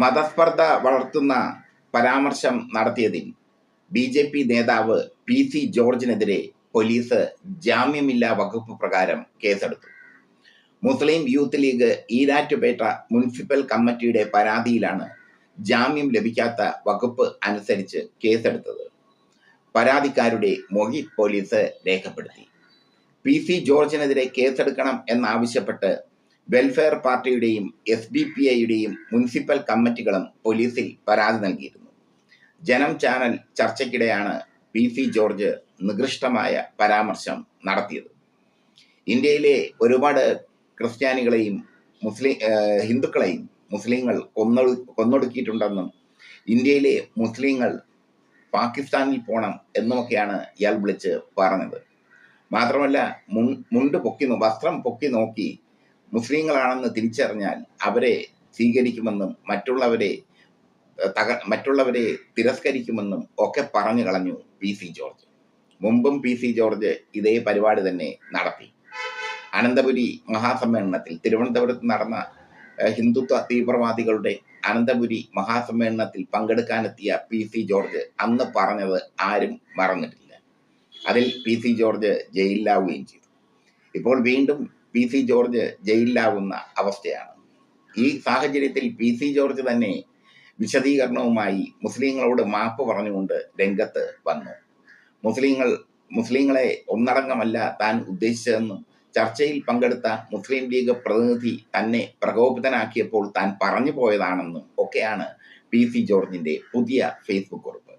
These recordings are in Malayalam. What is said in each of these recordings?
മതസ്പർദ്ധ വളർത്തുന്ന പരാമർശം നടത്തിയതിൽ ബി ജെ പി നേതാവ് പി സി ജോർജിനെതിരെ പോലീസ് ജാമ്യമില്ലാ വകുപ്പ് പ്രകാരം കേസെടുത്തു. Muslim youth league Erattupetta municipal കമ്മിറ്റിയുടെ പരാതിയിലാണ് ജാമ്യം ലഭിക്കാത്ത വകുപ്പ് അനുസരിച്ച് കേസെടുത്തത്. പരാതിക്കാരുടെ മൊഴി പോലീസ് രേഖപ്പെടുത്തി. പി സി ജോർജിനെതിരെ കേസെടുക്കണം എന്നാവശ്യപ്പെട്ട് വെൽഫെയർ പാർട്ടിയുടെയും എസ് ഡി പി ഐയുടെയും മുനിസിപ്പൽ കമ്മിറ്റികളും പോലീസിൽ പരാതി നൽകിയിരുന്നു. ജനം ചാനൽ ചർച്ചയ്ക്കിടെയാണ് പി സി ജോർജ് നികൃഷ്ടമായ പരാമർശം നടത്തിയത്. ഇന്ത്യയിലെ ഒരുപാട് ക്രിസ്ത്യാനികളെയും മുസ്ലിം ഹിന്ദുക്കളെയും മുസ്ലിങ്ങൾ കൊന്നൊടു കൊന്നൊടുക്കിയിട്ടുണ്ടെന്നും ഇന്ത്യയിലെ മുസ്ലിങ്ങൾ പാകിസ്ഥാനിൽ പോകണം എന്നുമൊക്കെയാണ് ഇയാൾ വിളിച്ച് പറഞ്ഞത്. മാത്രമല്ല മുണ്ട് പൊക്കി വസ്ത്രം പൊക്കി നോക്കി മുസ്ലിങ്ങളാണെന്ന് തിരിച്ചറിഞ്ഞാൽ അവരെ സ്വീകരിക്കുമെന്നും മറ്റുള്ളവരെ തക മറ്റുള്ളവരെ തിരസ്കരിക്കുമെന്നും ഒക്കെ പറഞ്ഞു കളഞ്ഞു പി സി ജോർജ്. മുമ്പും പി സി ജോർജ് ഇതേ പരിപാടി തന്നെ നടത്തി. അനന്തപുരി മഹാസമ്മേളനത്തിൽ തിരുവനന്തപുരത്ത് നടന്ന ഹിന്ദുത്വ തീവ്രവാദികളുടെ അനന്തപുരി മഹാസമ്മേളനത്തിൽ പങ്കെടുക്കാനെത്തിയ പി സി ജോർജ് അന്ന് പറഞ്ഞത് ആരും മറന്നിട്ടില്ല. അതിൽ പി സി ജോർജ് ജയിലിലാവുകയും ചെയ്തു. ഇപ്പോൾ വീണ്ടും പി സി ജോർജ് ജയിലിലാവുന്ന അവസ്ഥയാണ്. ഈ സാഹചര്യത്തിൽ പി സി ജോർജ് തന്നെ വിശദീകരണവുമായി മുസ്ലിങ്ങളോട് മാപ്പ് പറഞ്ഞുകൊണ്ട് രംഗത്ത് വന്നു. മുസ്ലിങ്ങൾ മുസ്ലിങ്ങളെ ഒന്നടങ്കമല്ല താൻ ഉദ്ദേശിച്ചതെന്നും ചർച്ചയിൽ പങ്കെടുത്ത മുസ്ലിം ലീഗ് പ്രതിനിധി തന്നെ പ്രകോപിതനാക്കിയപ്പോൾ താൻ പറഞ്ഞു പോയതാണെന്നും ഒക്കെയാണ് പി സി ജോർജിന്റെ പുതിയ ഫേസ്ബുക്ക് കുറിപ്പ്.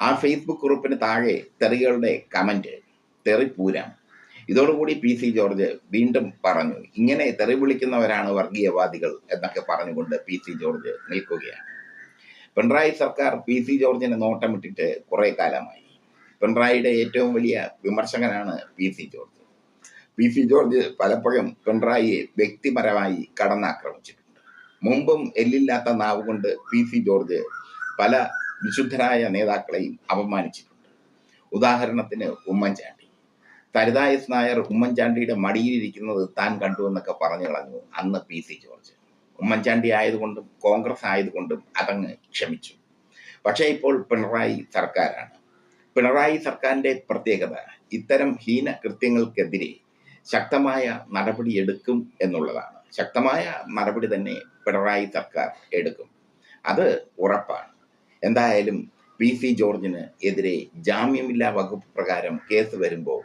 ആ ഫേസ്ബുക്ക് കുറിപ്പിന് താഴെ തെറികളുടെ കമന്റ് തെറിപ്പൂരം ഇതോടുകൂടി പി സി ജോർജ് വീണ്ടും പറഞ്ഞു ഇങ്ങനെ തെറി വിളിക്കുന്നവരാണ് വർഗീയവാദികൾ എന്നൊക്കെ പറഞ്ഞുകൊണ്ട് പി സി ജോർജ് നിൽക്കുകയാണ്. പിണറായി സർക്കാർ പി സി ജോർജിനെ നോട്ടമിട്ടിട്ട് കുറെ കാലമായി. പിണറായിയുടെ ഏറ്റവും വലിയ വിമർശകനാണ് P C George. P C George പലപ്പോഴും പിണറായിയെ വ്യക്തിപരമായി കടന്നാക്രമിച്ചിട്ടുണ്ട്. മുമ്പും എല്ലില്ലാത്ത നാവ് കൊണ്ട് പി സി ജോർജ് പല വിശുദ്ധരായ നേതാക്കളെയും അപമാനിച്ചിട്ടുണ്ട്. ഉദാഹരണത്തിന് ഉമ്മൻചാണ്ടി. സരിത നായർ ഉമ്മൻചാണ്ടിയുടെ മടിയിലിരിക്കുന്നത് താൻ കണ്ടു എന്നൊക്കെ പറഞ്ഞു കളഞ്ഞു അന്ന് പി സി ജോർജ്. ഉമ്മൻചാണ്ടി ആയതുകൊണ്ടും കോൺഗ്രസ് ആയതുകൊണ്ടും അതങ്ങ് ക്ഷമിച്ചു. പക്ഷേ ഇപ്പോൾ പിണറായി സർക്കാരാണ്. പിണറായി സർക്കാരിന്റെ പ്രത്യേകത ഇത്തരം ഹീന കൃത്യങ്ങൾക്കെതിരെ ശക്തമായ നടപടി എടുക്കും എന്നുള്ളതാണ്. ശക്തമായ നടപടി തന്നെ പിണറായി സർക്കാർ എടുക്കും. അത് ഉറപ്പാണ്. എന്തായാലും പി സി ജോർജിന് എതിരെ ജാമ്യമില്ലാ വകുപ്പ് പ്രകാരം കേസ് വരുമ്പോൾ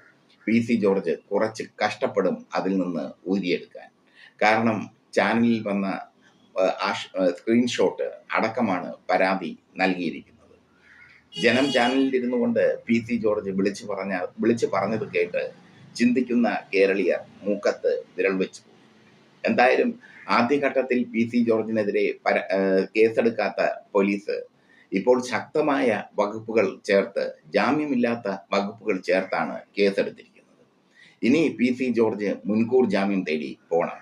പി സി ജോർജ് കുറച്ച് കഷ്ടപ്പെടും അതിൽ നിന്ന് ഊരിയെടുക്കാൻ. കാരണം ചാനലിൽ വന്ന സ്ക്രീൻഷോട്ട് അടക്കമാണ് പരാതി നൽകിയിരിക്കുന്നത്. ജനം ചാനലിൽ ഇരുന്നു കൊണ്ട് പി സി ജോർജ് വിളിച്ചു പറഞ്ഞ വിളിച്ചു പറഞ്ഞത് കേട്ട് ചിന്തിക്കുന്ന കേരളീയർ മൂക്കത്ത് വിരൽ വെച്ചു. എന്തായാലും ആദ്യഘട്ടത്തിൽ പി സി ജോർജിനെതിരെ പര കേസെടുക്കാത്ത പോലീസ് ഇപ്പോൾ ശക്തമായ വകുപ്പുകൾ ചേർത്ത് ജാമ്യമില്ലാത്ത വകുപ്പുകൾ ചേർത്താണ് കേസെടുത്തിരിക്കുന്നത്. ഇനി പി സി ജോർജ് മുൻകൂർ ജാമ്യം തേടി പോകണം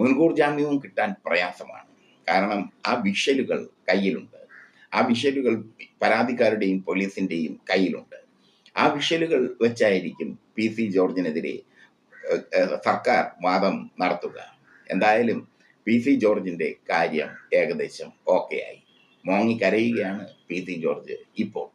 മുൻകൂർ ജാമ്യവും കിട്ടാൻ പ്രയാസമാണ്. കാരണം ആ വിഷലുകൾ കയ്യിലുണ്ട്. ആ വിഷലുകൾ പരാതിക്കാരുടെയും പോലീസിന്റെയും കയ്യിലുണ്ട്. ആ വിഷലുകൾ വെച്ചായിരിക്കും പി സി ജോർജിനെതിരെ സർക്കാർ വാദം നടത്തുക. എന്തായാലും പി സി ജോർജിന്റെ കാര്യം ഏകദേശം ഓക്കെ ആയി മോങ്ങി കരയുകയാണ് പി സി ജോർജ് ഇപ്പോൾ.